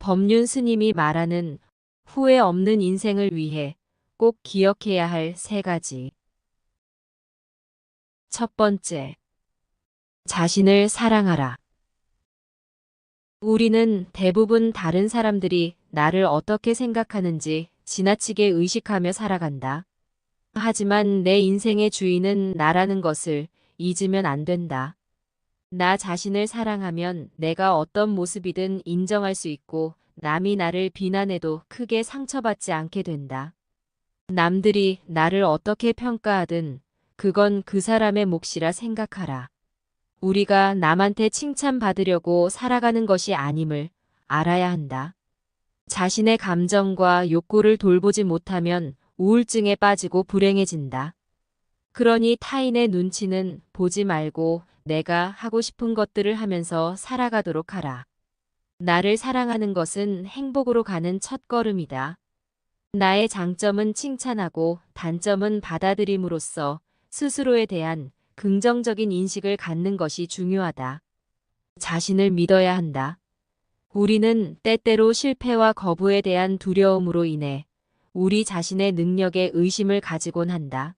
법륜 스님이 말하는 후회 없는 인생을 위해 꼭 기억해야 할 세 가지. 첫 번째. 자신을 사랑하라. 우리는 대부분 다른 사람들이 나를 어떻게 생각하는지 지나치게 의식하며 살아간다. 하지만 내 인생의 주인은 나라는 것을 잊으면 안 된다. 나 자신을 사랑하면 내가 어떤 모습이든 인정할 수 있고 남이 나를 비난해도 크게 상처받지 않게 된다. 남들이 나를 어떻게 평가하든 그건 그 사람의 몫이라 생각하라. 우리가 남한테 칭찬받으려고 살아가는 것이 아님을 알아야 한다. 자신의 감정과 욕구를 돌보지 못하면 우울증에 빠지고 불행해진다. 그러니 타인의 눈치는 보지 말고 내가 하고 싶은 것들을 하면서 살아가도록 하라. 나를 사랑하는 것은 행복으로 가는 첫 걸음이다. 나의 장점은 칭찬하고 단점은 받아들임으로써 스스로에 대한 긍정적인 인식을 갖는 것이 중요하다. 자신을 믿어야 한다. 우리는 때때로 실패와 거부에 대한 두려움으로 인해 우리 자신의 능력에 의심을 가지곤 한다.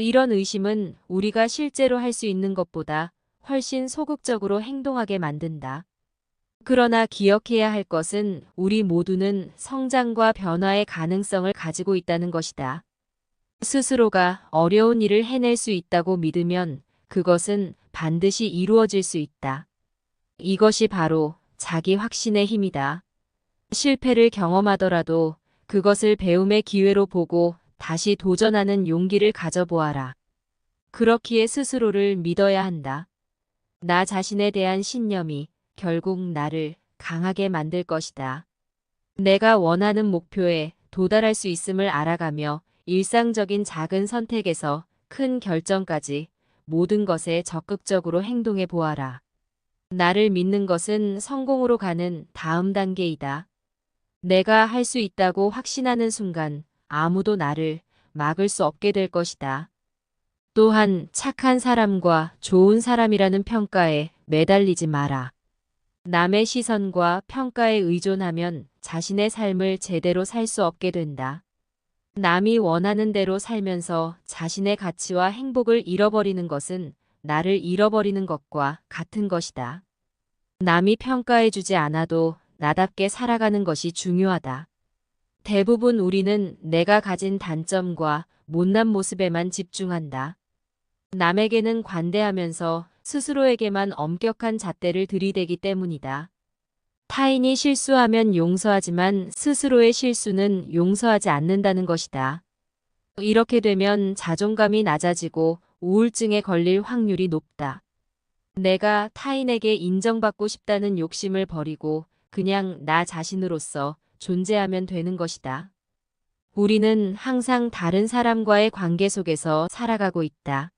이런 의심은 우리가 실제로 할 수 있는 것보다 훨씬 소극적으로 행동하게 만든다. 그러나 기억해야 할 것은 우리 모두는 성장과 변화의 가능성을 가지고 있다는 것이다. 스스로가 어려운 일을 해낼 수 있다고 믿으면 그것은 반드시 이루어질 수 있다. 이것이 바로 자기 확신의 힘이다. 실패를 경험하더라도 그것을 배움의 기회로 보고 다시 도전하는 용기를 가져보아라. 그렇기에 스스로를 믿어야 한다. 나 자신에 대한 신념이 결국 나를 강하게 만들 것이다. 내가 원하는 목표에 도달할 수 있음을 알아가며 일상적인 작은 선택에서 큰 결정까지 모든 것에 적극적으로 행동해 보아라. 나를 믿는 것은 성공으로 가는 다음 단계이다. 내가 할 수 있다고 확신하는 순간 아무도 나를 막을 수 없게 될 것이다. 또한 착한 사람과 좋은 사람이라는 평가에 매달리지 마라. 남의 시선과 평가에 의존하면 자신의 삶을 제대로 살 수 없게 된다. 남이 원하는 대로 살면서 자신의 가치와 행복을 잃어버리는 것은 나를 잃어버리는 것과 같은 것이다. 남이 평가해주지 않아도 나답게 살아가는 것이 중요하다. 대부분 우리는 내가 가진 단점과 못난 모습에만 집중한다. 남에게는 관대하면서 스스로에게만 엄격한 잣대를 들이대기 때문이다. 타인이 실수하면 용서하지만 스스로의 실수는 용서하지 않는다는 것이다. 이렇게 되면 자존감이 낮아지고 우울증에 걸릴 확률이 높다. 내가 타인에게 인정받고 싶다는 욕심을 버리고 그냥 나 자신으로서 존재하면 되는 것이다. 우리는 항상 다른 사람과의 관계 속에서 살아가고 있다.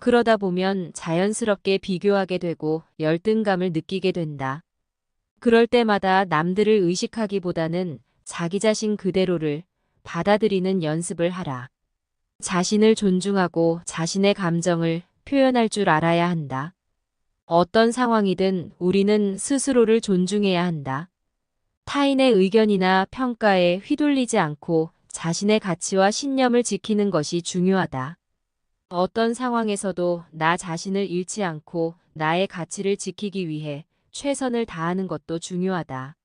그러다 보면 자연스럽게 비교하게 되고 열등감을 느끼게 된다. 그럴 때마다 남들을 의식하기보다는 자기 자신 그대로를 받아들이는 연습을 하라. 자신을 존중하고 자신의 감정을 표현할 줄 알아야 한다. 어떤 상황이든 우리는 스스로를 존중해야 한다. 타인의 의견이나 평가에 휘둘리지 않고 자신의 가치와 신념을 지키는 것이 중요하다. 어떤 상황에서도 나 자신을 잃지 않고 나의 가치를 지키기 위해 최선을 다하는 것도 중요하다.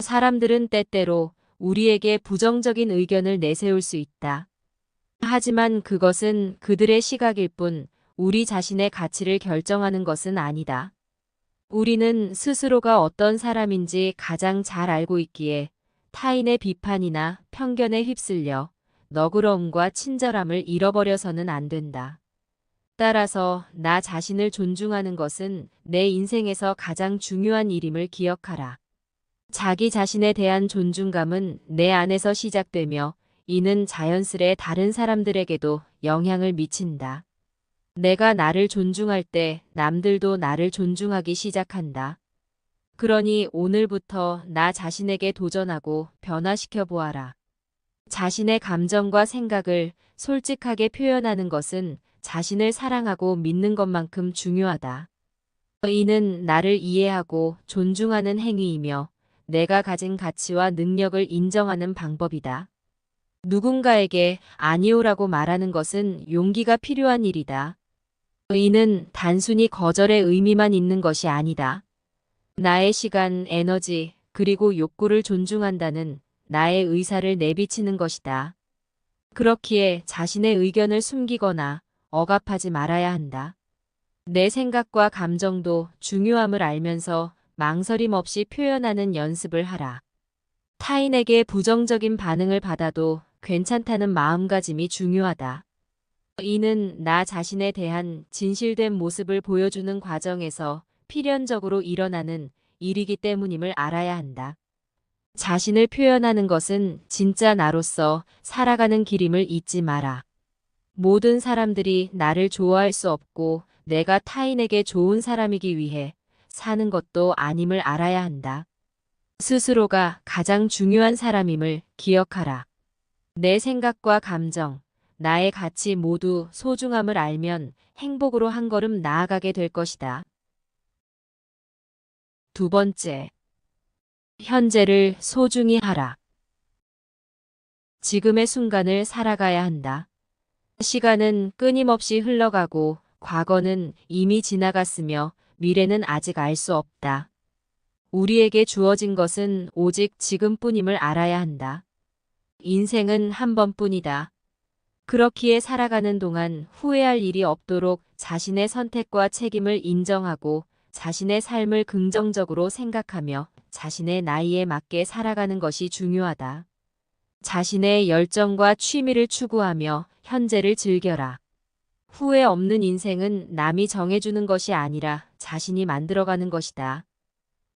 사람들은 때때로 우리에게 부정적인 의견을 내세울 수 있다. 하지만 그것은 그들의 시각일 뿐 우리 자신의 가치를 결정하는 것은 아니다. 우리는 스스로가 어떤 사람인지 가장 잘 알고 있기에 타인의 비판이나 편견에 휩쓸려 너그러움과 친절함을 잃어버려서는 안 된다. 따라서 나 자신을 존중하는 것은 내 인생에서 가장 중요한 일임을 기억하라. 자기 자신에 대한 존중감은 내 안에서 시작되며 이는 자연스레 다른 사람들에게도 영향을 미친다. 내가 나를 존중할 때 남들도 나를 존중하기 시작한다. 그러니 오늘부터 나 자신에게 도전하고 변화시켜 보아라. 자신의 감정과 생각을 솔직하게 표현하는 것은 자신을 사랑하고 믿는 것만큼 중요하다. 이는 나를 이해하고 존중하는 행위이며 내가 가진 가치와 능력을 인정하는 방법이다. 누군가에게 아니오라고 말하는 것은 용기가 필요한 일이다. 이는 단순히 거절의 의미만 있는 것이 아니다. 나의 시간, 에너지, 그리고 욕구를 존중한다는 나의 의사를 내비치는 것이다. 그렇기에 자신의 의견을 숨기거나 억압하지 말아야 한다. 내 생각과 감정도 중요함을 알면서 망설임 없이 표현하는 연습을 하라. 타인에게 부정적인 반응을 받아도 괜찮다는 마음가짐이 중요하다. 이는 나 자신에 대한 진실된 모습을 보여주는 과정에서 필연적으로 일어나는 일이기 때문임을 알아야 한다. 자신을 표현하는 것은 진짜 나로서 살아가는 길임을 잊지 마라. 모든 사람들이 나를 좋아할 수 없고 내가 타인에게 좋은 사람이기 위해 사는 것도 아님을 알아야 한다. 스스로가 가장 중요한 사람임을 기억하라. 내 생각과 감정, 나의 가치 모두 소중함을 알면 행복으로 한 걸음 나아가게 될 것이다. 두 번째, 현재를 소중히 하라. 지금의 순간을 살아가야 한다. 시간은 끊임없이 흘러가고 과거는 이미 지나갔으며 미래는 아직 알 수 없다. 우리에게 주어진 것은 오직 지금뿐임을 알아야 한다. 인생은 한 번뿐이다. 그렇기에 살아가는 동안 후회할 일이 없도록 자신의 선택과 책임을 인정하고 자신의 삶을 긍정적으로 생각하며 자신의 나이에 맞게 살아가는 것이 중요하다. 자신의 열정과 취미를 추구하며 현재를 즐겨라. 후회 없는 인생은 남이 정해주는 것이 아니라 자신이 만들어가는 것이다.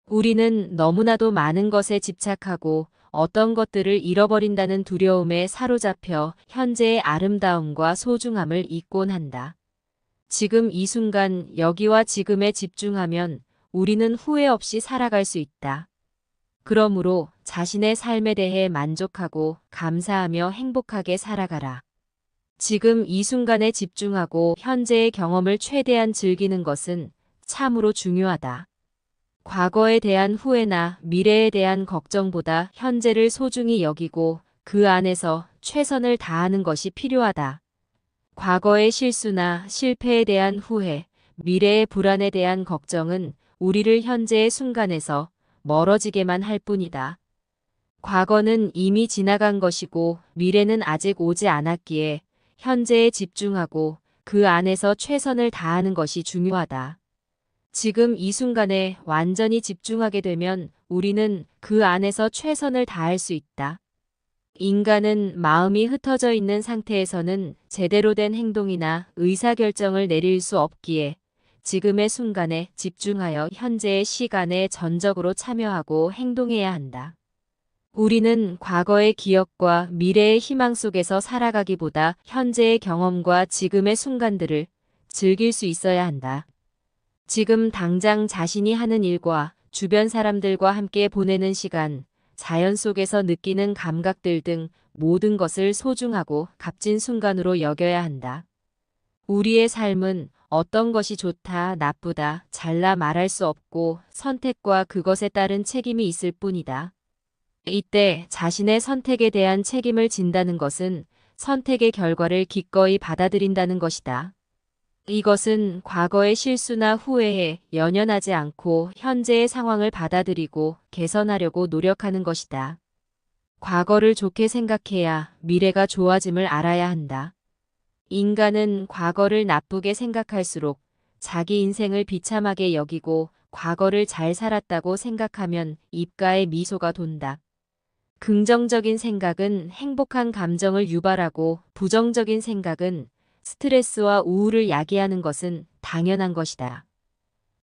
우리는 너무나도 많은 것에 집착하고 어떤 것들을 잃어버린다는 두려움에 사로잡혀 현재의 아름다움과 소중함을 잊곤 한다. 지금 이 순간 여기와 지금에 집중하면 우리는 후회 없이 살아갈 수 있다. 그러므로 자신의 삶에 대해 만족하고 감사하며 행복하게 살아가라. 지금 이 순간에 집중하고 현재의 경험을 최대한 즐기는 것은 참으로 중요하다. 과거에 대한 후회나 미래에 대한 걱정보다 현재를 소중히 여기고 그 안에서 최선을 다하는 것이 필요하다. 과거의 실수나 실패에 대한 후회, 미래의 불안에 대한 걱정은 우리를 현재의 순간에서 멀어지게만 할 뿐이다. 과거는 이미 지나간 것이고 미래는 아직 오지 않았기에 현재에 집중하고 그 안에서 최선을 다하는 것이 중요하다. 지금 이 순간에 완전히 집중하게 되면 우리는 그 안에서 최선을 다할 수 있다. 인간은 마음이 흩어져 있는 상태에서는 제대로 된 행동이나 의사결정을 내릴 수 없기에 지금의 순간에 집중하여 현재의 시간에 전적으로 참여하고 행동해야 한다. 우리는 과거의 기억과 미래의 희망 속에서 살아가기보다 현재의 경험과 지금의 순간들을 즐길 수 있어야 한다. 지금 당장 자신이 하는 일과 주변 사람들과 함께 보내는 시간, 자연 속에서 느끼는 감각들 등 모든 것을 소중하고 값진 순간으로 여겨야 한다. 우리의 삶은 어떤 것이 좋다, 나쁘다, 잘나 말할 수 없고 선택과 그것에 따른 책임이 있을 뿐이다. 이때 자신의 선택에 대한 책임을 진다는 것은 선택의 결과를 기꺼이 받아들인다는 것이다. 이것은 과거의 실수나 후회에 연연하지 않고 현재의 상황을 받아들이고 개선하려고 노력하는 것이다. 과거를 좋게 생각해야 미래가 좋아짐을 알아야 한다. 인간은 과거를 나쁘게 생각할수록 자기 인생을 비참하게 여기고 과거를 잘 살았다고 생각하면 입가에 미소가 돈다. 긍정적인 생각은 행복한 감정을 유발하고 부정적인 생각은 스트레스와 우울을 야기하는 것은 당연한 것이다.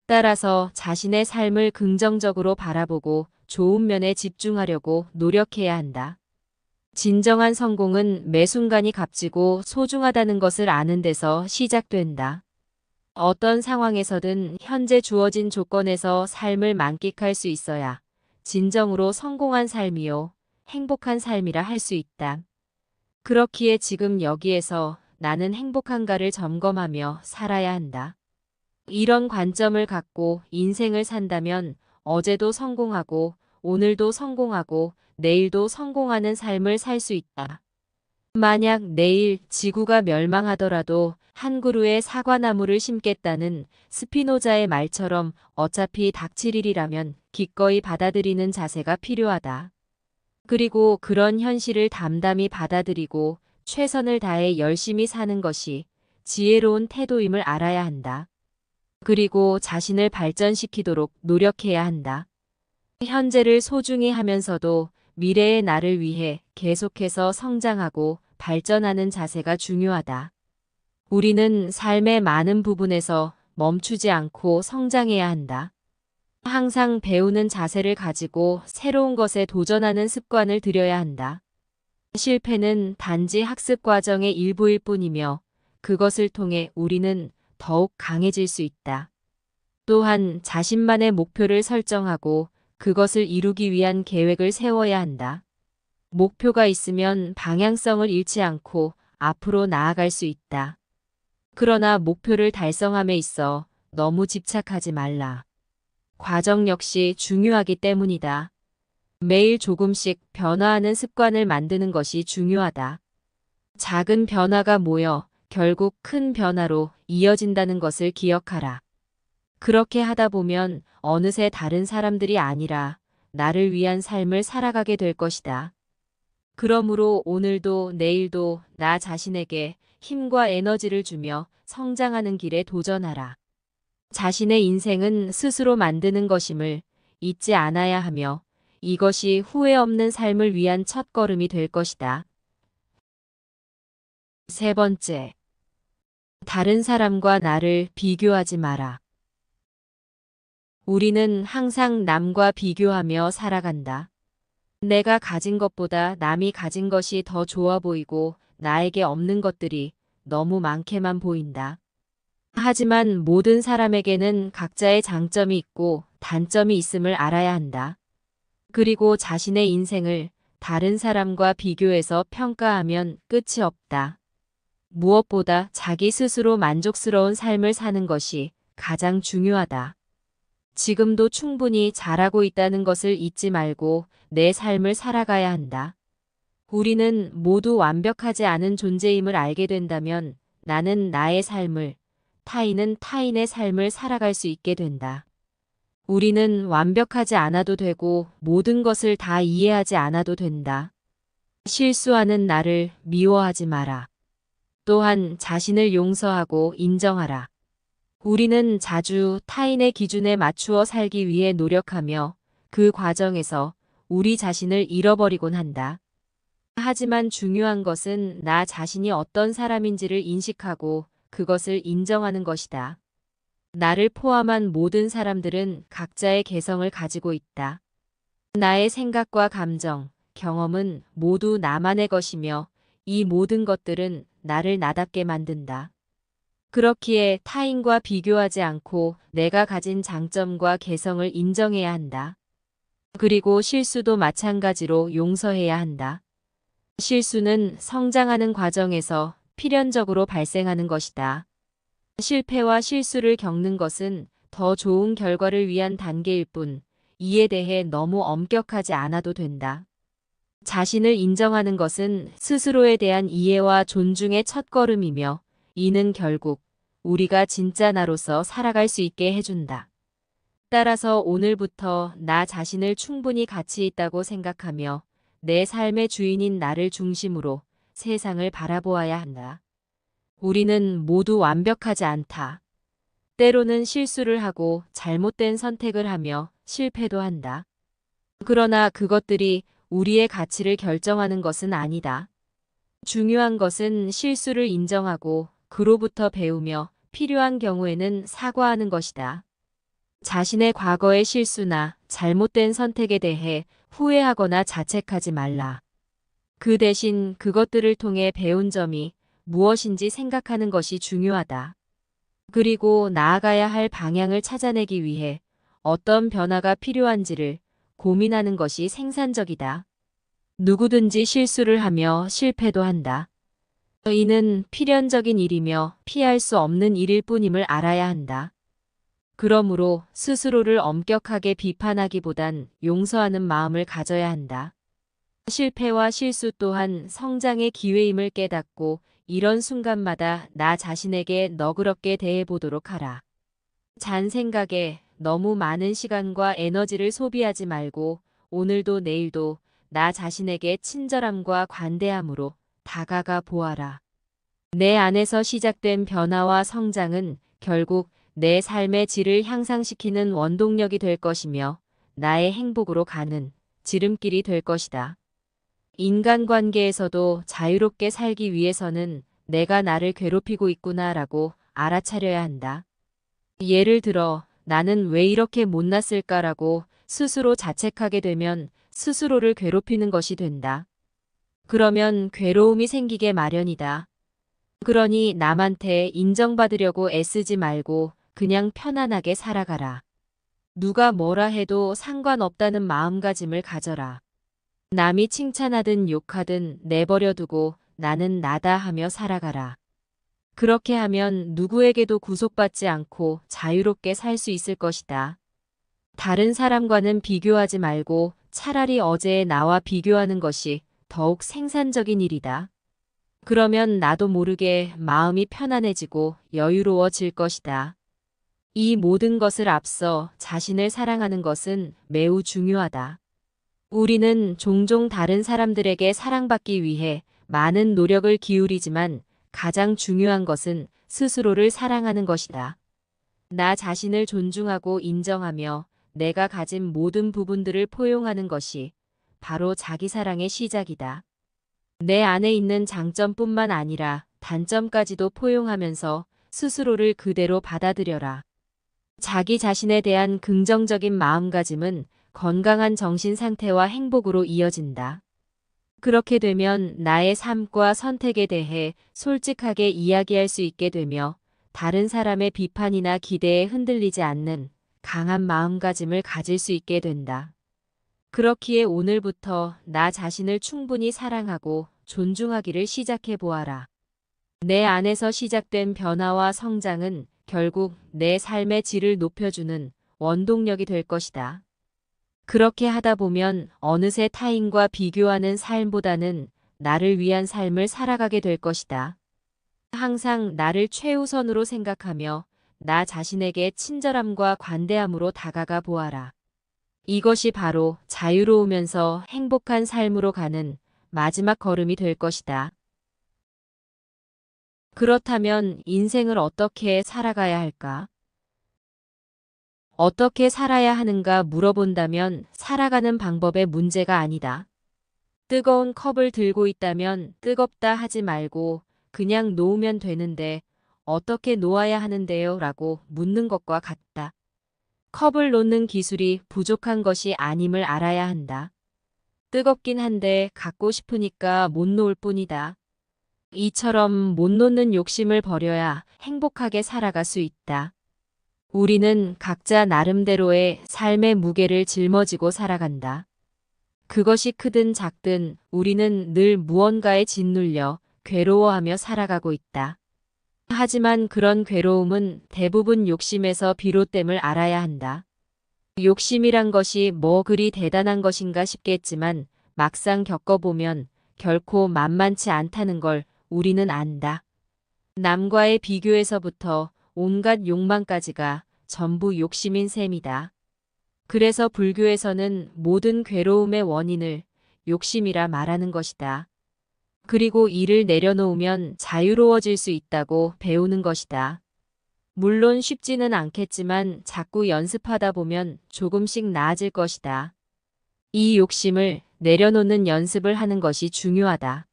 따라서 자신의 삶을 긍정적으로 바라보고 좋은 면에 집중하려고 노력해야 한다. 진정한 성공은 매 순간이 값지고 소중하다는 것을 아는 데서 시작된다. 어떤 상황에서든 현재 주어진 조건에서 삶을 만끽할 수 있어야 진정으로 성공한 삶이요, 행복한 삶이라 할 수 있다. 그렇기에 지금 여기에서 나는 행복한가를 점검하며 살아야 한다. 이런 관점을 갖고 인생을 산다면 어제도 성공하고 오늘도 성공하고 내일도 성공하는 삶을 살 수 있다. 만약 내일 지구가 멸망하더라도 한 그루의 사과나무를 심겠다는 스피노자의 말처럼 어차피 닥칠 일이라면 기꺼이 받아들이는 자세가 필요하다. 그리고 그런 현실을 담담히 받아들이고 최선을 다해 열심히 사는 것이 지혜로운 태도임을 알아야 한다. 그리고 자신을 발전시키도록 노력해야 한다. 현재를 소중히 하면서도 미래의 나를 위해 계속해서 성장하고 발전하는 자세가 중요하다. 우리는 삶의 많은 부분에서 멈추지 않고 성장해야 한다. 항상 배우는 자세를 가지고 새로운 것에 도전하는 습관을 들여야 한다. 실패는 단지 학습 과정의 일부일 뿐이며 그것을 통해 우리는 더욱 강해질 수 있다. 또한 자신만의 목표를 설정하고 그것을 이루기 위한 계획을 세워야 한다. 목표가 있으면 방향성을 잃지 않고 앞으로 나아갈 수 있다. 그러나 목표를 달성함에 있어 너무 집착하지 말라. 과정 역시 중요하기 때문이다. 매일 조금씩 변화하는 습관을 만드는 것이 중요하다. 작은 변화가 모여 결국 큰 변화로 이어진다는 것을 기억하라. 그렇게 하다 보면 어느새 다른 사람들이 아니라 나를 위한 삶을 살아가게 될 것이다. 그러므로 오늘도 내일도 나 자신에게 힘과 에너지를 주며 성장하는 길에 도전하라. 자신의 인생은 스스로 만드는 것임을 잊지 않아야 하며 이것이 후회 없는 삶을 위한 첫걸음이 될 것이다. 세 번째. 다른 사람과 나를 비교하지 마라. 우리는 항상 남과 비교하며 살아간다. 내가 가진 것보다 남이 가진 것이 더 좋아 보이고 나에게 없는 것들이 너무 많게만 보인다. 하지만 모든 사람에게는 각자의 장점이 있고 단점이 있음을 알아야 한다. 그리고 자신의 인생을 다른 사람과 비교해서 평가하면 끝이 없다. 무엇보다 자기 스스로 만족스러운 삶을 사는 것이 가장 중요하다. 지금도 충분히 잘하고 있다는 것을 잊지 말고 내 삶을 살아가야 한다. 우리는 모두 완벽하지 않은 존재임을 알게 된다면 나는 나의 삶을, 타인은 타인의 삶을 살아갈 수 있게 된다. 우리는 완벽하지 않아도 되고 모든 것을 다 이해하지 않아도 된다. 실수하는 나를 미워하지 마라. 또한 자신을 용서하고 인정하라. 우리는 자주 타인의 기준에 맞추어 살기 위해 노력하며 그 과정에서 우리 자신을 잃어버리곤 한다. 하지만 중요한 것은 나 자신이 어떤 사람인지를 인식하고 그것을 인정하는 것이다. 나를 포함한 모든 사람들은 각자의 개성을 가지고 있다. 나의 생각과 감정, 경험은 모두 나만의 것이며 이 모든 것들은 나를 나답게 만든다. 그렇기에 타인과 비교하지 않고 내가 가진 장점과 개성을 인정해야 한다. 그리고 실수도 마찬가지로 용서해야 한다. 실수는 성장하는 과정에서 필연적으로 발생하는 것이다. 실패와 실수를 겪는 것은 더 좋은 결과를 위한 단계일 뿐 이에 대해 너무 엄격하지 않아도 된다. 자신을 인정하는 것은 스스로에 대한 이해와 존중의 첫걸음이며 이는 결국 우리가 진짜 나로서 살아갈 수 있게 해준다. 따라서 오늘부터 나 자신을 충분히 가치 있다고 생각하며 내 삶의 주인인 나를 중심으로 세상을 바라보아야 한다. 우리는 모두 완벽하지 않다. 때로는 실수를 하고 잘못된 선택을 하며 실패도 한다. 그러나 그것들이 우리의 가치를 결정하는 것은 아니다. 중요한 것은 실수를 인정하고 그로부터 배우며 필요한 경우에는 사과하는 것이다. 자신의 과거의 실수나 잘못된 선택에 대해 후회하거나 자책하지 말라. 그 대신 그것들을 통해 배운 점이 무엇인지 생각하는 것이 중요하다. 그리고 나아가야 할 방향을 찾아내기 위해 어떤 변화가 필요한지를 고민하는 것이 생산적이다. 누구든지 실수를 하며 실패도 한다. 이는 필연적인 일이며 피할 수 없는 일일 뿐임을 알아야 한다. 그러므로 스스로를 엄격하게 비판하기보단 용서하는 마음을 가져야 한다. 실패와 실수 또한 성장의 기회임을 깨닫고 이런 순간마다 나 자신에게 너그럽게 대해보도록 하라. 잔 생각에 너무 많은 시간과 에너지를 소비하지 말고 오늘도 내일도 나 자신에게 친절함과 관대함으로 다가가 보아라. 내 안에서 시작된 변화와 성장은 결국 내 삶의 질을 향상시키는 원동력이 될 것이며 나의 행복으로 가는 지름길이 될 것이다. 인간관계에서도 자유롭게 살기 위해서는 내가 나를 괴롭히고 있구나라고 알아차려야 한다. 예를 들어 나는 왜 이렇게 못났을까라고 스스로 자책하게 되면 스스로를 괴롭히는 것이 된다. 그러면 괴로움이 생기게 마련이다. 그러니 남한테 인정받으려고 애쓰지 말고 그냥 편안하게 살아가라. 누가 뭐라 해도 상관없다는 마음가짐을 가져라. 남이 칭찬하든 욕하든 내버려 두고 나는 나다 하며 살아가라. 그렇게 하면 누구에게도 구속받지 않고 자유롭게 살 수 있을 것이다. 다른 사람과는 비교하지 말고 차라리 어제의 나와 비교하는 것이 더욱 생산적인 일이다. 그러면 나도 모르게 마음이 편안해지고 여유로워질 것이다. 이 모든 것을 앞서 자신을 사랑하는 것은 매우 중요하다. 우리는 종종 다른 사람들에게 사랑받기 위해 많은 노력을 기울이지만 가장 중요한 것은 스스로를 사랑하는 것이다. 나 자신을 존중하고 인정하며 내가 가진 모든 부분들을 포용하는 것이 바로 자기 사랑의 시작이다. 내 안에 있는 장점뿐만 아니라 단점까지도 포용하면서 스스로를 그대로 받아들여라. 자기 자신에 대한 긍정적인 마음가짐은 건강한 정신 상태와 행복으로 이어진다. 그렇게 되면 나의 삶과 선택에 대해 솔직하게 이야기할 수 있게 되며 다른 사람의 비판이나 기대에 흔들리지 않는 강한 마음가짐을 가질 수 있게 된다. 그렇기에 오늘부터 나 자신을 충분히 사랑하고 존중하기를 시작해 보아라. 내 안에서 시작된 변화와 성장은 결국 내 삶의 질을 높여주는 원동력이 될 것이다. 그렇게 하다 보면 어느새 타인과 비교하는 삶보다는 나를 위한 삶을 살아가게 될 것이다. 항상 나를 최우선으로 생각하며 나 자신에게 친절함과 관대함으로 다가가 보아라. 이것이 바로 자유로우면서 행복한 삶으로 가는 마지막 걸음이 될 것이다. 그렇다면 인생을 어떻게 살아가야 할까? 어떻게 살아야 하는가 물어본다면 살아가는 방법의 문제가 아니다. 뜨거운 컵을 들고 있다면 뜨겁다 하지 말고 그냥 놓으면 되는데 어떻게 놓아야 하는데요? 라고 묻는 것과 같다. 컵을 놓는 기술이 부족한 것이 아님을 알아야 한다. 뜨겁긴 한데 갖고 싶으니까 못 놓을 뿐이다. 이처럼 못 놓는 욕심을 버려야 행복하게 살아갈 수 있다. 우리는 각자 나름대로의 삶의 무게를 짊어지고 살아간다. 그것이 크든 작든 우리는 늘 무언가에 짓눌려 괴로워하며 살아가고 있다. 하지만 그런 괴로움은 대부분 욕심에서 비롯됨을 알아야 한다. 욕심이란 것이 뭐 그리 대단한 것인가 싶겠지만 막상 겪어보면 결코 만만치 않다는 걸 우리는 안다. 남과의 비교에서부터 온갖 욕망까지가 전부 욕심인 셈이다. 그래서 불교에서는 모든 괴로움의 원인을 욕심이라 말하는 것이다. 그리고 이를 내려놓으면 자유로워질 수 있다고 배우는 것이다. 물론 쉽지는 않겠지만 자꾸 연습하다 보면 조금씩 나아질 것이다. 이 욕심을 내려놓는 연습을 하는 것이 중요하다.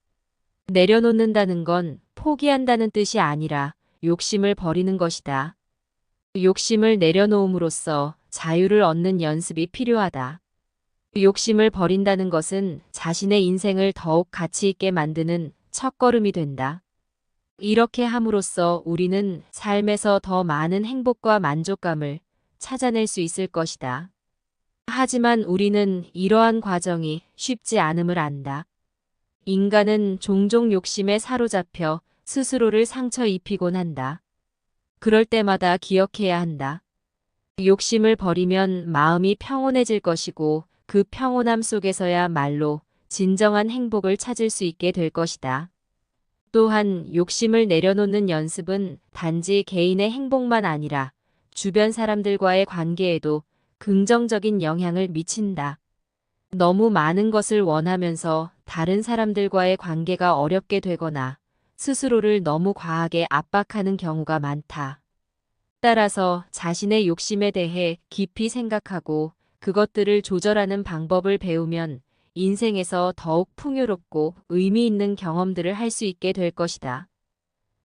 내려놓는다는 건 포기한다는 뜻이 아니라 욕심을 버리는 것이다. 욕심을 내려놓음으로써 자유를 얻는 연습이 필요하다. 욕심을 버린다는 것은 자신의 인생을 더욱 가치 있게 만드는 첫걸음이 된다. 이렇게 함으로써 우리는 삶에서 더 많은 행복과 만족감을 찾아낼 수 있을 것이다. 하지만 우리는 이러한 과정이 쉽지 않음을 안다. 인간은 종종 욕심에 사로잡혀 스스로를 상처 입히곤 한다. 그럴 때마다 기억해야 한다. 욕심을 버리면 마음이 평온해질 것이고 그 평온함 속에서야 말로 진정한 행복을 찾을 수 있게 될 것이다. 또한 욕심을 내려놓는 연습은 단지 개인의 행복만 아니라 주변 사람들과의 관계에도 긍정적인 영향을 미친다. 너무 많은 것을 원하면서 다른 사람들과의 관계가 어렵게 되거나 스스로를 너무 과하게 압박하는 경우가 많다. 따라서 자신의 욕심에 대해 깊이 생각하고 그것들을 조절하는 방법을 배우면 인생에서 더욱 풍요롭고 의미 있는 경험들을 할 수 있게 될 것이다.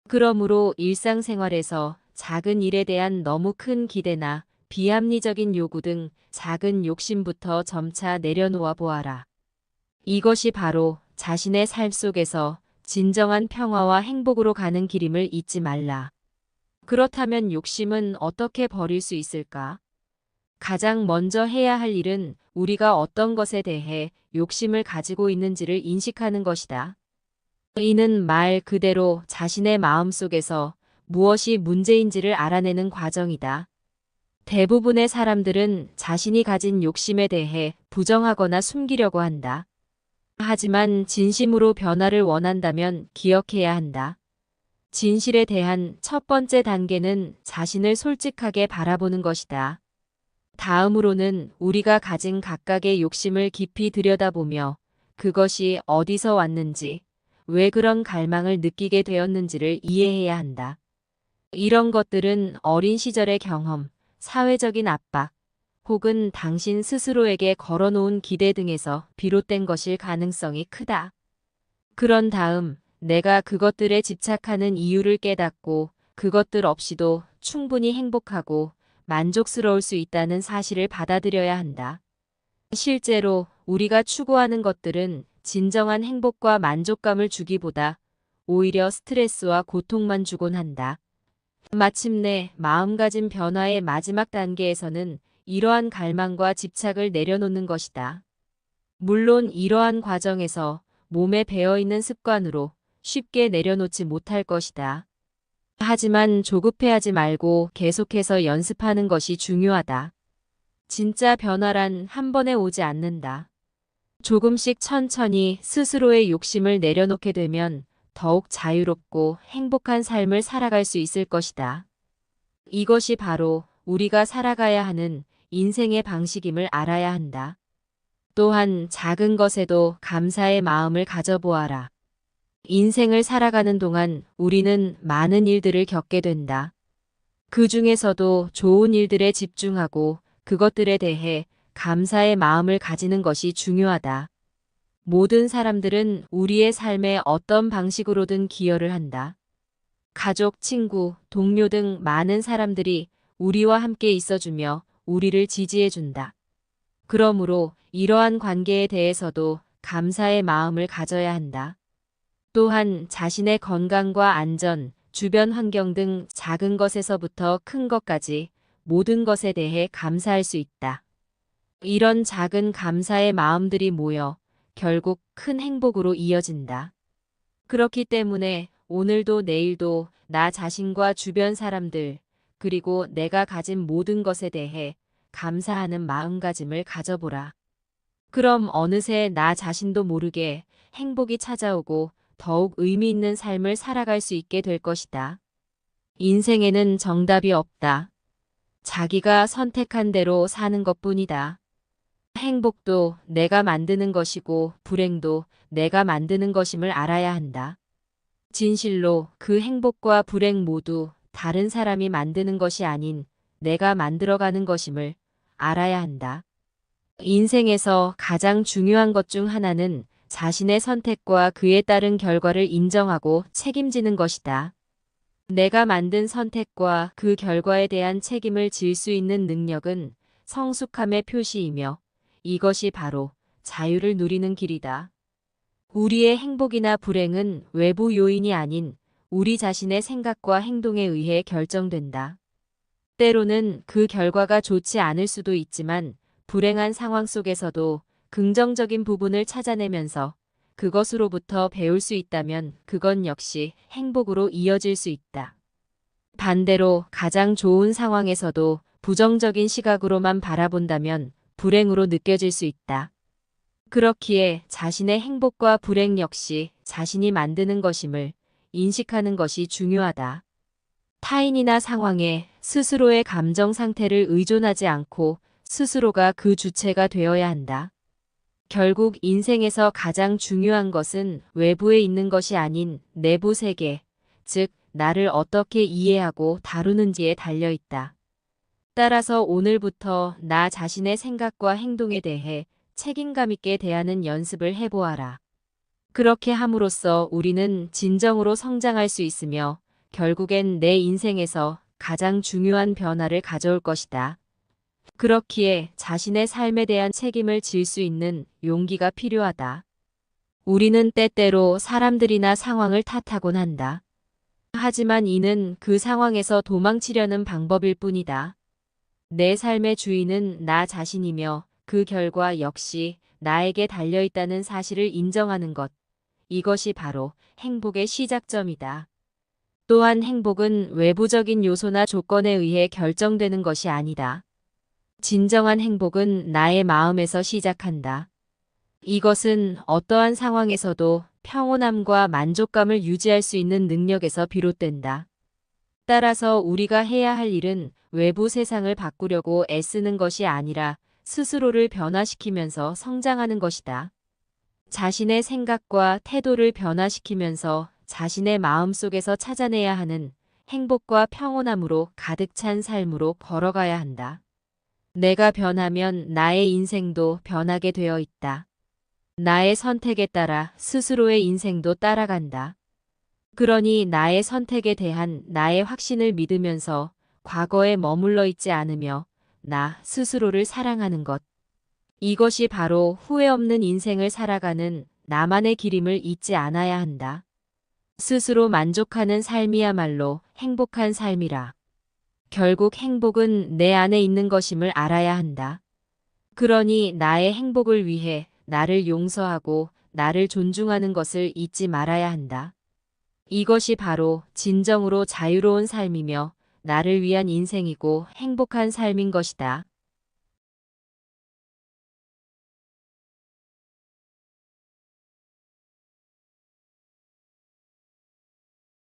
그러므로 일상생활에서 작은 일에 대한 너무 큰 기대나 비합리적인 요구 등 작은 욕심부터 점차 내려놓아 보아라. 이것이 바로 자신의 삶 속에서 진정한 평화와 행복으로 가는 길임을 잊지 말라. 그렇다면 욕심은 어떻게 버릴 수 있을까? 가장 먼저 해야 할 일은 우리가 어떤 것에 대해 욕심을 가지고 있는지를 인식하는 것이다. 이는 말 그대로 자신의 마음 속에서 무엇이 문제인지를 알아내는 과정이다. 대부분의 사람들은 자신이 가진 욕심에 대해 부정하거나 숨기려고 한다. 하지만 진심으로 변화를 원한다면 기억해야 한다. 진실에 대한 첫 번째 단계는 자신을 솔직하게 바라보는 것이다. 다음으로는 우리가 가진 각각의 욕심을 깊이 들여다보며 그것이 어디서 왔는지, 왜 그런 갈망을 느끼게 되었는지를 이해해야 한다. 이런 것들은 어린 시절의 경험, 사회적인 압박, 혹은 당신 스스로에게 걸어놓은 기대 등에서 비롯된 것일 가능성이 크다. 그런 다음 내가 그것들에 집착하는 이유를 깨닫고 그것들 없이도 충분히 행복하고 만족스러울 수 있다는 사실을 받아들여야 한다. 실제로 우리가 추구하는 것들은 진정한 행복과 만족감을 주기보다 오히려 스트레스와 고통만 주곤 한다. 마침내 마음가짐 변화의 마지막 단계에서는 이러한 갈망과 집착을 내려놓는 것이다. 물론 이러한 과정에서 몸에 배어있는 습관으로 쉽게 내려놓지 못할 것이다. 하지만 조급해하지 말고 계속해서 연습하는 것이 중요하다. 진짜 변화란 한 번에 오지 않는다. 조금씩 천천히 스스로의 욕심을 내려놓게 되면 더욱 자유롭고 행복한 삶을 살아갈 수 있을 것이다. 이것이 바로 우리가 살아가야 하는 인생의 방식임을 알아야 한다. 또한 작은 것에도 감사의 마음을 가져보아라. 인생을 살아가는 동안 우리는 많은 일들을 겪게 된다. 그 중에서도 좋은 일들에 집중하고 그것들에 대해 감사의 마음을 가지는 것이 중요하다. 모든 사람들은 우리의 삶에 어떤 방식으로든 기여를 한다. 가족, 친구, 동료 등 많은 사람들이 우리와 함께 있어주며 우리를 지지해준다. 그러므로 이러한 관계에 대해서도 감사의 마음을 가져야 한다. 또한 자신의 건강과 안전, 주변 환경 등 작은 것에서부터 큰 것까지 모든 것에 대해 감사할 수 있다. 이런 작은 감사의 마음들이 모여 결국 큰 행복으로 이어진다. 그렇기 때문에 오늘도 내일도 나 자신과 주변 사람들, 그리고 내가 가진 모든 것에 대해 감사하는 마음가짐을 가져보라. 그럼 어느새 나 자신도 모르게 행복이 찾아오고 더욱 의미 있는 삶을 살아갈 수 있게 될 것이다. 인생에는 정답이 없다. 자기가 선택한 대로 사는 것 뿐이다. 행복도 내가 만드는 것이고 불행도 내가 만드는 것임을 알아야 한다. 진실로 그 행복과 불행 모두 다른 사람이 만드는 것이 아닌 내가 만들어가는 것임을 알아야 한다. 인생에서 가장 중요한 것 중 하나는 자신의 선택과 그에 따른 결과를 인정하고 책임지는 것이다. 내가 만든 선택과 그 결과에 대한 책임을 질 수 있는 능력은 성숙함의 표시이며 이것이 바로 자유를 누리는 길이다. 우리의 행복이나 불행은 외부 요인이 아닌 우리 자신의 생각과 행동에 의해 결정된다. 때로는 그 결과가 좋지 않을 수도 있지만 불행한 상황 속에서도 긍정적인 부분을 찾아내면서 그것으로부터 배울 수 있다면 그건 역시 행복으로 이어질 수 있다. 반대로 가장 좋은 상황에서도 부정적인 시각으로만 바라본다면 불행으로 느껴질 수 있다. 그렇기에 자신의 행복과 불행 역시 자신이 만드는 것임을 인식하는 것이 중요하다. 타인이나 상황에 스스로의 감정 상태를 의존하지 않고 스스로가 그 주체가 되어야 한다. 결국 인생에서 가장 중요한 것은 외부에 있는 것이 아닌 내부 세계, 즉, 나를 어떻게 이해하고 다루는지에 달려 있다. 따라서 오늘부터 나 자신의 생각과 행동에 대해 책임감 있게 대하는 연습을 해보아라. 그렇게 함으로써 우리는 진정으로 성장할 수 있으며 결국엔 내 인생에서 가장 중요한 변화를 가져올 것이다. 그렇기에 자신의 삶에 대한 책임을 질 수 있는 용기가 필요하다. 우리는 때때로 사람들이나 상황을 탓하곤 한다. 하지만 이는 그 상황에서 도망치려는 방법일 뿐이다. 내 삶의 주인은 나 자신이며 그 결과 역시 나에게 달려있다는 사실을 인정하는 것. 이것이 바로 행복의 시작점이다. 또한 행복은 외부적인 요소나 조건에 의해 결정되는 것이 아니다. 진정한 행복은 나의 마음에서 시작한다. 이것은 어떠한 상황에서도 평온함과 만족감을 유지할 수 있는 능력에서 비롯된다. 따라서 우리가 해야 할 일은 외부 세상을 바꾸려고 애쓰는 것이 아니라 스스로를 변화시키면서 성장하는 것이다. 자신의 생각과 태도를 변화시키면서 자신의 마음 속에서 찾아내야 하는 행복과 평온함으로 가득 찬 삶으로 걸어가야 한다. 내가 변하면 나의 인생도 변하게 되어 있다. 나의 선택에 따라 스스로의 인생도 따라간다. 그러니 나의 선택에 대한 나의 확신을 믿으면서 과거에 머물러 있지 않으며 나 스스로를 사랑하는 것. 이것이 바로 후회 없는 인생을 살아가는 나만의 길임을 잊지 않아야 한다. 스스로 만족하는 삶이야말로 행복한 삶이라. 결국 행복은 내 안에 있는 것임을 알아야 한다. 그러니 나의 행복을 위해 나를 용서하고 나를 존중하는 것을 잊지 말아야 한다. 이것이 바로 진정으로 자유로운 삶이며 나를 위한 인생이고 행복한 삶인 것이다.